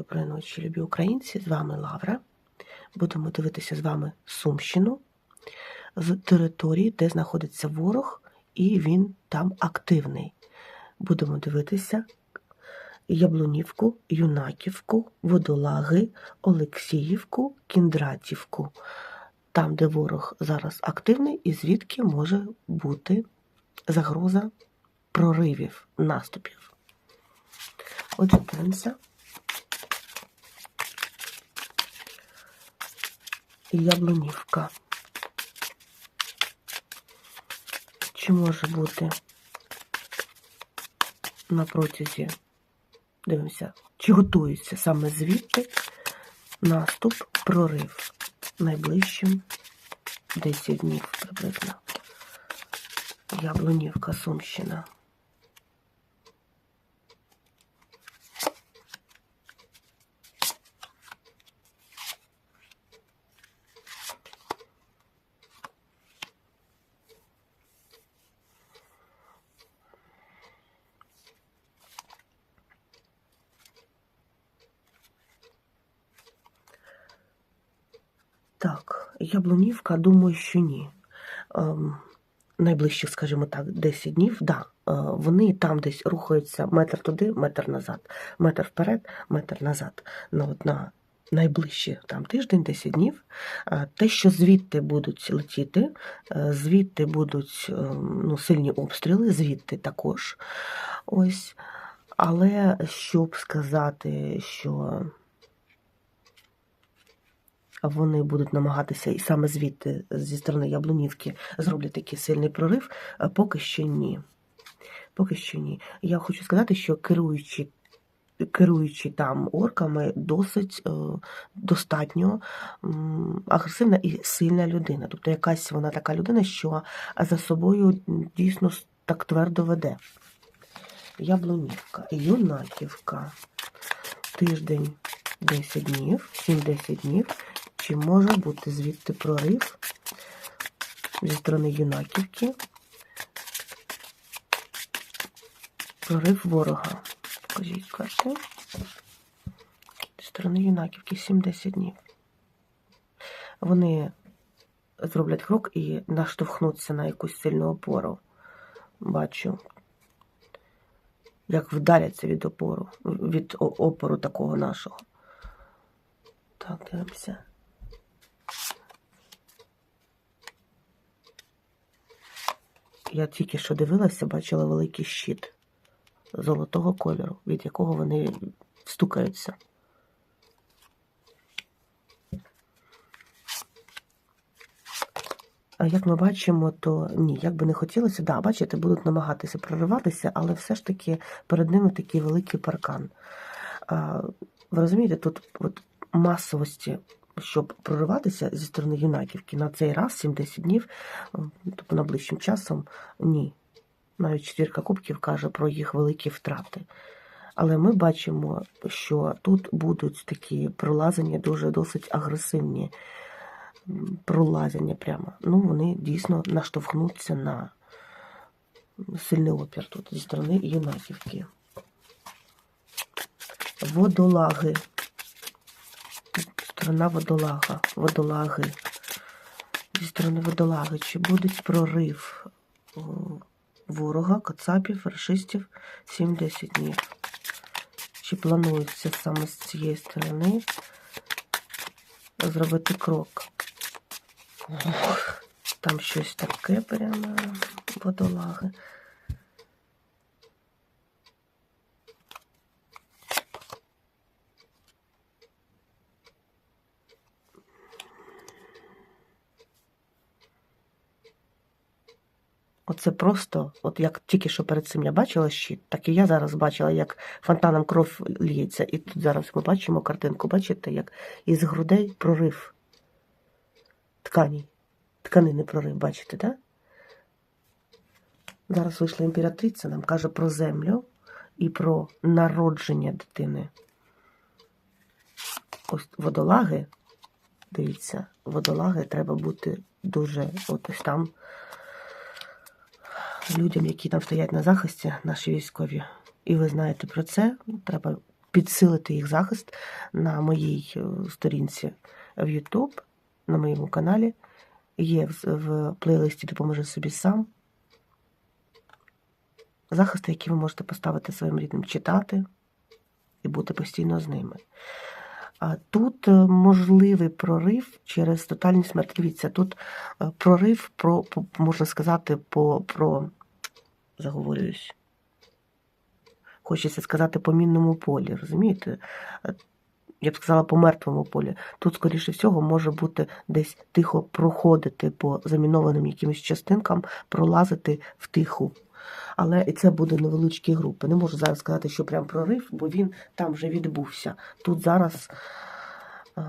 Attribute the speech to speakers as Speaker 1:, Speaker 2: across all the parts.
Speaker 1: Доброї ночі, любі українці! З вами Лавра. Будемо дивитися з вами Сумщину з території, де знаходиться ворог, і він там активний. Будемо дивитися Яблунівку, Юнаківку, Водолаги, Олексіївку, Кіндратівку. Там, де ворог зараз активний, і звідки може бути загроза проривів, наступів. Отже, дивимося. Яблунівка. Чи може бути на протязі, дивимося, чи готується саме звідти наступ, прорив найближчим 10 днів приблизно. Яблунівка, Сумщина. Так, Яблунівка, думаю, що ні. Ем, найближчих, скажімо так, 10 днів, да, е, вони там десь рухаються метр туди, метр назад, метр вперед, метр назад. Ну, от на найближчі там тиждень, 10 днів. Е, Те, що звідти будуть летіти, е, звідти будуть е, ну, сильні обстріли, звідти також. Ось. Але щоб сказати, що вони будуть намагатися і саме звідти, зі сторони Яблунівки, зроблять такий сильний прорив, поки що ні. Поки що ні. Я хочу сказати, що керуючи, керуючи там орками, досить е, достатньо агресивна і сильна людина. Тобто якась вона така людина, що за собою дійсно так твердо веде. Яблунівка, Юнаківка. Тиждень 10 днів, 7-10 днів. Чи може бути звідти прорив зі сторони Юнаківки? Прорив ворога. Покажіть карти. Зі сторони Юнаківки 7-10 днів. Вони зроблять крок і наштовхнуться на якусь сильну опору. Бачу. Як вдаляться від опору, від опору такого нашого. Так, дивимося. Я тільки що дивилася, бачила великий щит золотого кольору, від якого вони стукаються. А як ми бачимо, то ні, як би не хотілося, да, бачите, будуть намагатися прориватися, але все ж таки перед ними такий великий паркан. А, ви розумієте, тут от масовості, щоб прориватися зі сторони Юнаківки на цей раз 70 днів, тобто найближчим часом, ні. Навіть четвірка кубків каже про їх великі втрати. Але ми бачимо, що тут будуть такі пролазення дуже досить агресивні. Пролазення прямо. Ну, вони дійсно наштовхнуться на сильний опір тут зі сторони Юнаківки. Водолаги. Сторона водолага. Водолаги. Зі сторони водолаги. Чи буде прорив ворога, кацапів, рашистів 7-10 днів? Чи планується саме з цієї сторони зробити крок? Там щось таке прямо водолаги. Оце просто, от як тільки що перед цим я бачила щит, так і я зараз бачила, як фонтаном кров ліється. І тут зараз ми бачимо картинку, бачите, як із грудей прорив тканей. Тканини прорив, бачите, так? Зараз вийшла імператриця, нам каже про землю і про народження дитини. Ось водолаги, дивіться, водолаги треба бути дуже от ось там людям, які там стоять на захисті, наші військові. І ви знаєте про це, треба підсилити їх захист на моїй е, сторінці в YouTube, на моєму каналі. Є в, плейлисті Допоможи собі сам. Захисти, які ви можете поставити своїм рідним, читати і бути постійно з ними. А тут е, можливий прорив через тотальну смерть. Дивіться, тут е, прорив про, можна сказати, по, про заговорююсь. Хочеться сказати по мінному полі, розумієте? Я б сказала по мертвому полі. Тут, скоріше всього, може бути десь тихо проходити по замінованим якимось частинкам, пролазити в тиху. Але і це буде невеличкі групи. Не можу зараз сказати, що прям прорив, бо він там вже відбувся. Тут зараз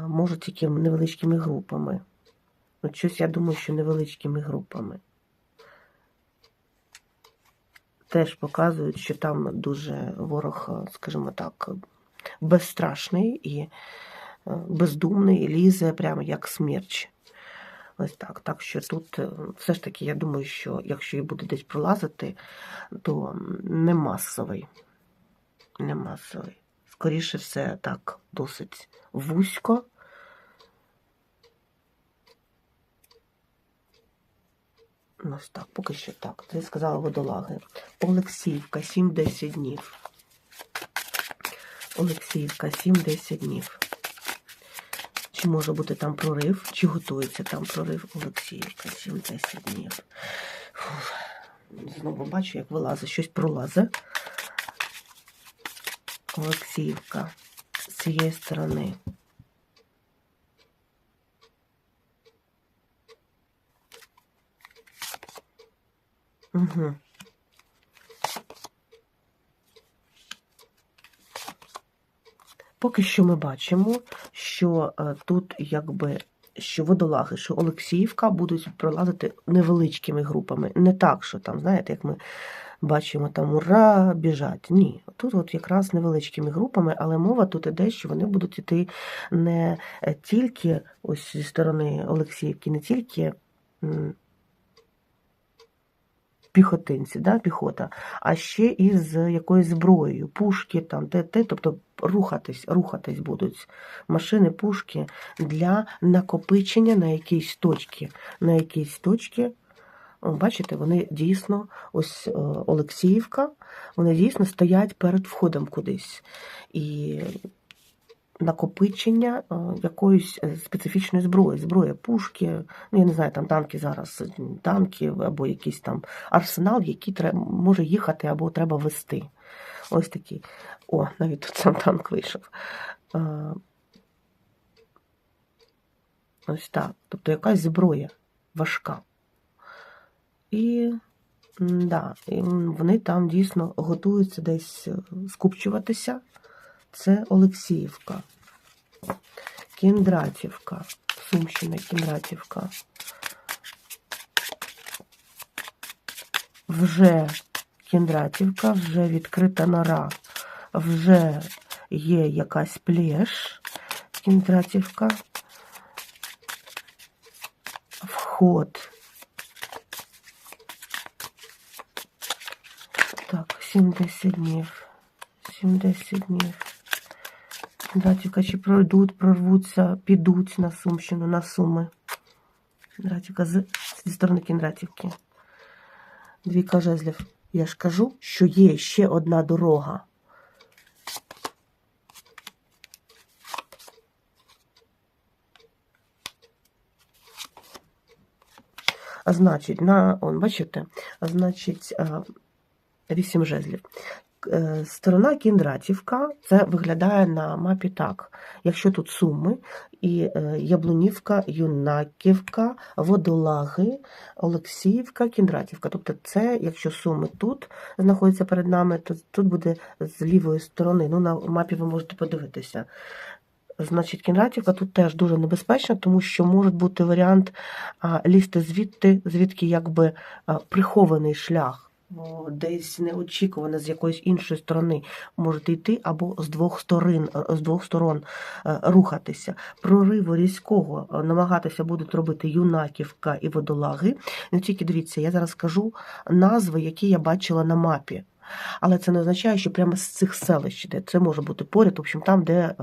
Speaker 1: може тільки невеличкими групами. От щось я думаю, що невеличкими групами. Теж показують, що там дуже ворог, е, скажімо так, безстрашний і е, бездумний, лізе прямо як смерч. Ось так. Так що тут е, все ж таки, я думаю, що якщо і буде десь пролазити, то не масовий. Не масовий. Скоріше все, так, досить вузько. Ось так, поки що так. Це сказала водолаги. Олексіївка 7-10 днів. Олексіївка 7-10 днів. Чи може бути там прорив, чи готується там прорив Олексіївка 7-10 днів. Фух. Знову бачу, як вилазить, щось пролазить. Олексіївка з цієї сторони. Угу. Поки що ми бачимо, що е, тут якби що водолаги, що Олексіївка будуть пролазити невеличкими групами. Не так, що там, знаєте, як ми бачимо, там ура, біжать. Ні, тут от якраз невеличкими групами, але мова тут іде, що вони будуть іти не тільки ось зі сторони Олексіївки, не тільки. Піхотинці, да, піхота, а ще і з якоюсь зброєю, пушки, там, те, те, тобто рухатись, рухатись будуть машини, пушки для накопичення на якійсь точці. На якійсь точці, бачите, вони дійсно, ось е, Олексіївка, вони дійсно стоять перед входом кудись. І накопичення е, якоїсь е, специфічної зброї, зброя, пушки, ну я не знаю, там танки зараз, танки або якийсь там арсенал, який треба, може їхати або треба вести. Ось такий. О, навіть тут сам танк вийшов. Е, Ось так. Тобто якась зброя важка. І, да, і вони там дійсно готуються десь е, скупчуватися. Це Олексіївка. Кіндратівка. Сумщина, Кіндратівка. Вже Кіндратівка, вже відкрита нора, вже є якась плеш. Кіндратівка. Вход. Так, 70 днів. 70 днів. Дратівка, чи пройдуть, прорвуться, підуть на Сумщину, на Суми. Дратівка з, зі сторони Кіндратівки. Двійка жезлів. Я ж кажу, що є ще одна дорога. А значить, на, он, бачите, а значить, вісім жезлів. Е, Сторона Кіндратівка, це виглядає на мапі так. Якщо тут Суми, і е, Яблунівка, Юнаківка, Водолаги, Олексіївка, Кіндратівка. Тобто це, якщо Суми тут знаходяться перед нами, то тут буде з лівої сторони. Ну, на мапі ви можете подивитися. Значить, Кіндратівка тут теж дуже небезпечна, тому що може бути варіант лізти звідти, звідки якби прихований шлях. Десь неочікувано з якоїсь іншої сторони можете йти або з двох сторон, з двох сторон е, рухатися. Прориву різкого е, намагатися будуть робити юнаківка і водолаги. Не тільки дивіться, я зараз скажу назви, які я бачила на мапі. Але це не означає, що прямо з цих селищ іде. Це може бути поряд, в общем, там, де е,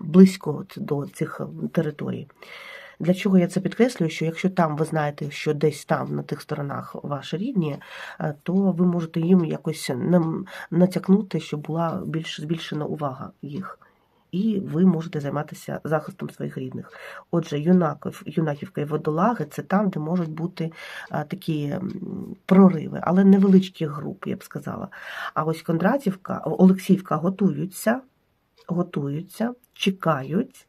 Speaker 1: близько до цих е, територій. Для чого я це підкреслюю? Що якщо там ви знаєте, що десь там на тих сторонах ваші рідні, е, то ви можете їм якось натякнути, щоб була більш збільшена увага їх. І ви можете займатися захистом своїх рідних. Отже, юнаків, юнаківка і водолаги це там, де можуть бути а, такі прориви, але невеличкі групи, я б сказала. А ось Кондратівка, Олексіївка готуються, готуються, чекають.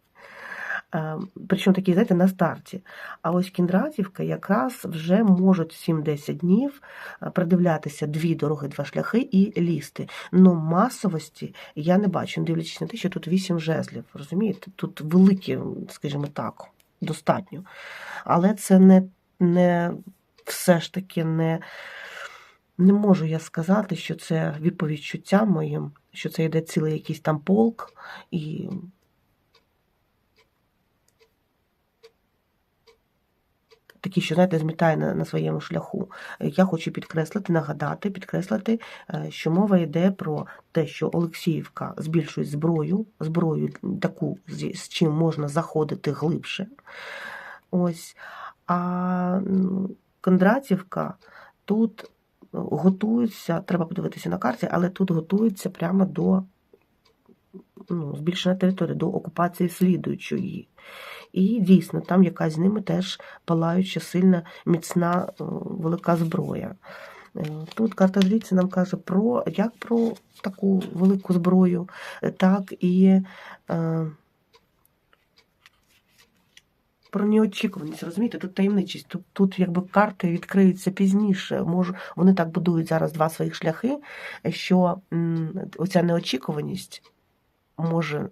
Speaker 1: Е, Причому такі, знаєте, на старті. А ось Кіндратівка якраз вже можуть 7-10 днів е, придивлятися дві дороги, два шляхи і лізти. Ну, масовості я не бачу, не дивлячись на те, що тут 8 жезлів. Розумієте? Тут великі, скажімо так, достатньо. Але це не, не все ж таки не. Не можу я сказати, що це відповідь чуттям моїм, що це йде цілий якийсь там полк, і такі, що знаєте, змітає на, на своєму шляху. Я хочу підкреслити, нагадати, підкреслити, е, що мова йде про те, що Олексіївка збільшує зброю, зброю таку, з, чим можна заходити глибше. Ось. А Кондратівка тут готується, треба подивитися на карті, але тут готується прямо до ну, збільшення території, до окупації слідуючої. І дійсно, там якась з ними теж палаюча, сильна, міцна, е, велика зброя. Е, Тут карта жріці нам каже про як про таку велику зброю, е, так і е, про неочікуваність. Розумієте, тут таємничість. Тут, тут якби карти відкриються пізніше. Може, вони так будують зараз два своїх шляхи, що м, оця неочікуваність може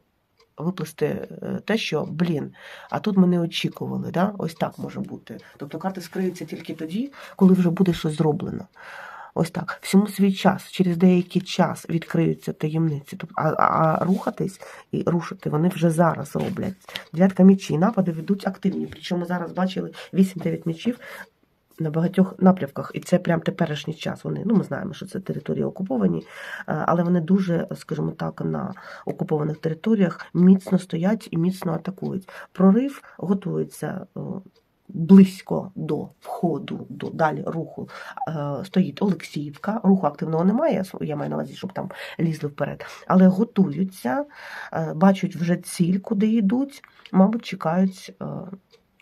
Speaker 1: виплести е, те, що, блін, а тут ми не очікували. Да? Ось так може бути. Тобто карти скриються тільки тоді, коли вже буде щось зроблено. Ось так. Всьому свій час, через деякий час відкриються таємниці. Тобто, а, а, рухатись і рушити вони вже зараз роблять. Дев'ятка мечі, напади ведуть активні. Причому зараз бачили 8-9 мечів на багатьох напрямках, і це прям теперішній час. Вони, ну ми знаємо, що це території окуповані, е, але вони дуже, скажімо так, на окупованих територіях міцно стоять і міцно атакують. Прорив готується. е, Близько до входу, до далі руху е, стоїть Олексіївка. Руху активного немає, я маю на увазі, щоб там лізли вперед, але готуються, бачать вже ціль, куди йдуть, мабуть, чекають.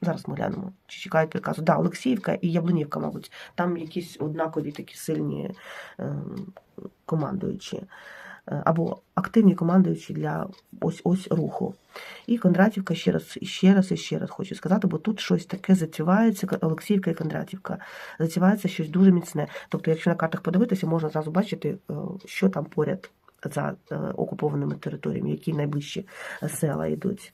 Speaker 1: Зараз ми глянемо, чи чекають приказу. Да, Олексіївка і Яблунівка, мабуть, там якісь однакові такі сильні е, командуючі. Е, Або активні командуючі для ось ось руху. І Кондратівка ще раз, ще раз, і ще раз хочу сказати, бо тут щось таке затівається, Олексіївка і Кондратівка. Затівається щось дуже міцне. Тобто, якщо на картах подивитися, можна зразу бачити, е, що там поряд за е, окупованими територіями, які найближчі села йдуть.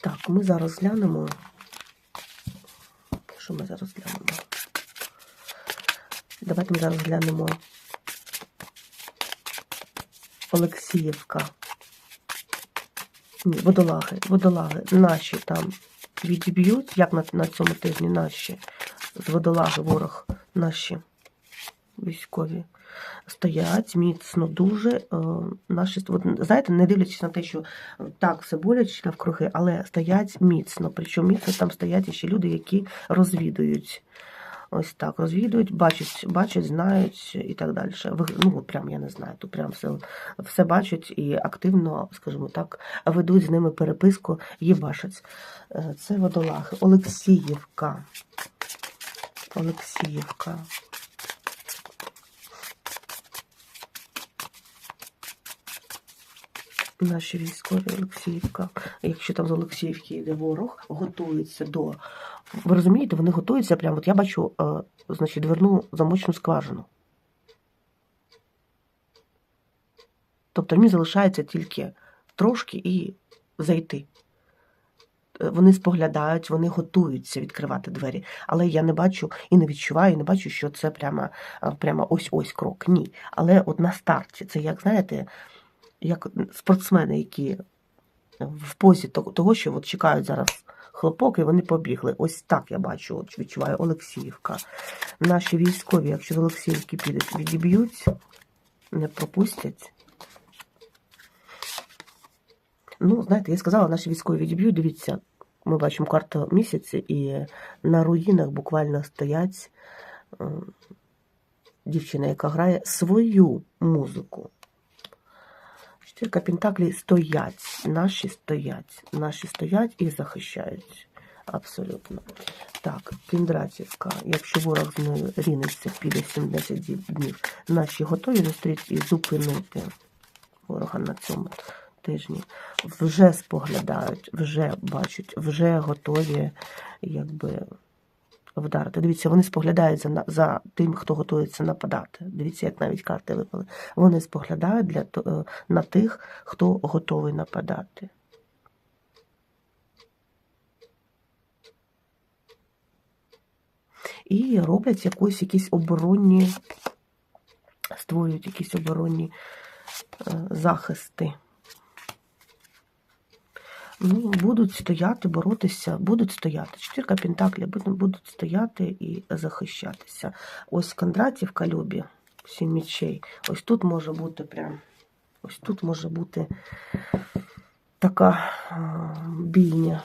Speaker 1: Так, ми зараз глянемо. Що ми зараз глянемо? Давайте ми зараз глянемо Олексіївка. Ні, водолаги, водолаги наші там відіб'ють, як на, на цьому тижні наші з водолаги ворог наші військові стоять міцно дуже. е, Наші знаєте, не дивлячись на те, що е, так все боляче навкруги, але стоять міцно. Причому міцно там стоять ще люди, які розвідують. Ось так розвідують, бачать, бачать, знають і так далі. Ну, прям я не знаю, тут прям все, все бачать і активно, скажімо так, ведуть з ними переписку, їбашать. Е, Це водолаги. Олексіївка. Олексіївка. Наші військові Олексіївка. Якщо там з Олексіївки йде ворог, готується до. Ви розумієте, вони готуються прямо. От я бачу, е, значить, дверну замочну скважину. Тобто мені залишається тільки трошки і зайти. Е, Вони споглядають, вони готуються відкривати двері. Але я не бачу і не відчуваю, і не бачу, що це прямо, е, прямо ось-ось крок. Ні. Але от на старті, це як, знаєте, як спортсмени, які в позі того, що от чекають зараз хлопок, і вони побігли. Ось так я бачу, от відчуваю Олексіївка. Наші військові, якщо з Олексіївки підуть, відіб'ють, не пропустять. Ну, знаєте, я сказала, наші військові відіб'ють. Дивіться, ми бачимо карту місяці, і на руїнах буквально стоять е, дівчина, яка грає свою музику. Чотирка Пентаклі стоять, наші стоять, наші стоять і захищають. Абсолютно. Так, Кіндратівка. Якщо ворог з нею рінеться, піде 7-10 днів. Наші готові зустріти і зупинити ворога на цьому тижні. Вже споглядають, вже бачать, вже готові, якби вдарити. Дивіться, вони споглядають за, за тим, хто готується нападати. Дивіться, як навіть карти випали. Вони споглядають для, е, на тих, хто готовий нападати. І роблять якось якісь оборонні, створюють якісь оборонні е, захисти. Ну, будуть стояти, боротися, будуть стояти. Чотирка Пентаклі будуть, стояти і захищатися. Ось Кондратівка Любі, сім мічей. Ось тут може бути прям. Ось тут може бути така бійня.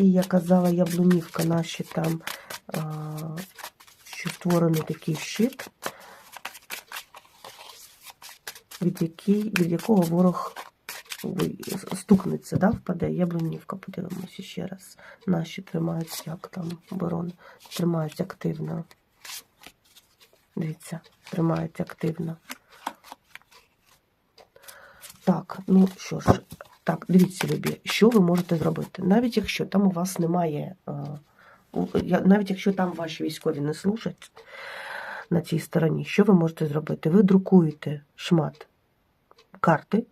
Speaker 1: І я казала, Яблунівка наші там, що створений такий щит, від, який, від якого ворог стукнеться, да, впаде. Яблунівка, подивимося ще раз. Наші тримаються, як там оборона, тримаються активно. Дивіться, тримають активно. Так, ну що ж, так, дивіться, любі, що ви можете зробити? Навіть якщо там у вас немає, е, навіть якщо там ваші військові не служать на цій стороні, що ви можете зробити? Ви друкуєте шмат карти,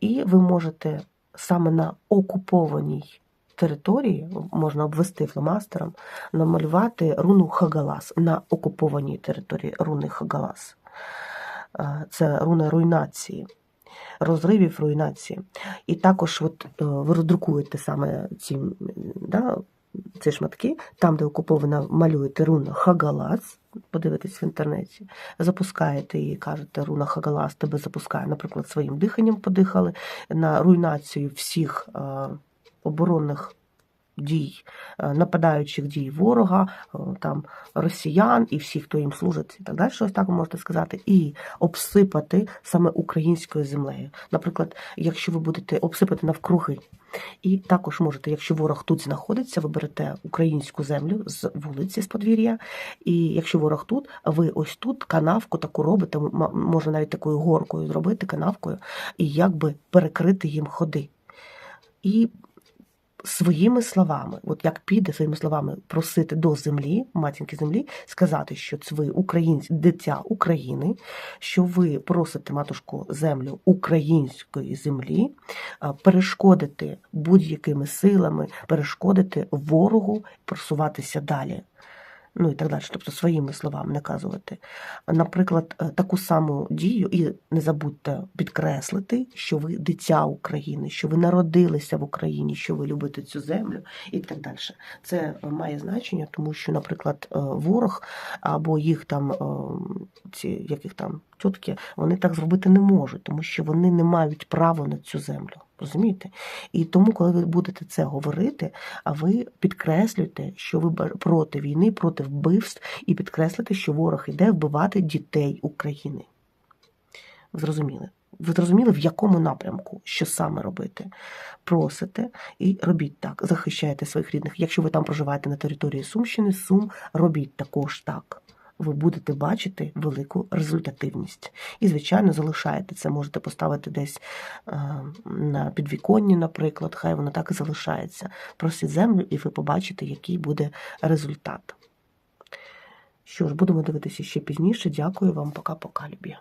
Speaker 1: і ви можете саме на окупованій території, можна обвести фломастером, намалювати руну Хагалас на окупованій території руни Хагалас. Це руна руйнації, розривів руйнації. І також от, е, ви роздрукуєте саме ці, да, ці шматки, там, де окупована, малюєте руну Хагалац, подивитесь в інтернеті, запускаєте її, кажете, руна Хагалас тебе запускає, наприклад, своїм диханням подихали. На руйнацію всіх оборонних дій, е, нападаючих дій ворога, е, там росіян і всіх, хто їм служить, і так далі, ось так можете сказати, і обсипати саме українською землею. Наприклад, якщо ви будете обсипати навкруги, і також можете, якщо ворог тут знаходиться, ви берете українську землю з вулиці, з подвір'я, і якщо ворог тут, ви ось тут канавку таку робите, можна навіть такою горкою зробити, канавкою, і якби перекрити їм ходи. І своїми словами, от як піде своїми словами просити до землі, матінки землі, сказати, що це ви українці, дитя України, що ви просите матушку землю української землі, перешкодити будь-якими силами, перешкодити ворогу просуватися далі. Ну і так далі, тобто своїми словами наказувати. Наприклад, е, таку саму дію, і не забудьте підкреслити, що ви дитя України, що ви народилися в Україні, що ви любите цю землю і так далі. Це має значення, тому що, наприклад, е, ворог або їх там е, ці яких там тітки, вони так зробити не можуть, тому що вони не мають права на цю землю. Розумієте? І тому, коли ви будете це говорити, а ви підкреслюєте, що ви проти війни, проти вбивств, і підкреслите, що ворог іде вбивати дітей України. Зрозуміли? Ви зрозуміли, в якому напрямку, що саме робити? Просите і робіть так, захищаєте своїх рідних. Якщо ви там проживаєте на території Сумщини, Сум, робіть також так. Ви будете бачити велику результативність. І, звичайно, залишаєте це, можете поставити десь е, на підвіконні, наприклад, хай воно так і залишається. Просіть землю, і ви побачите, який буде результат. Що ж, будемо дивитися ще пізніше. Дякую вам, пока-пока, любі.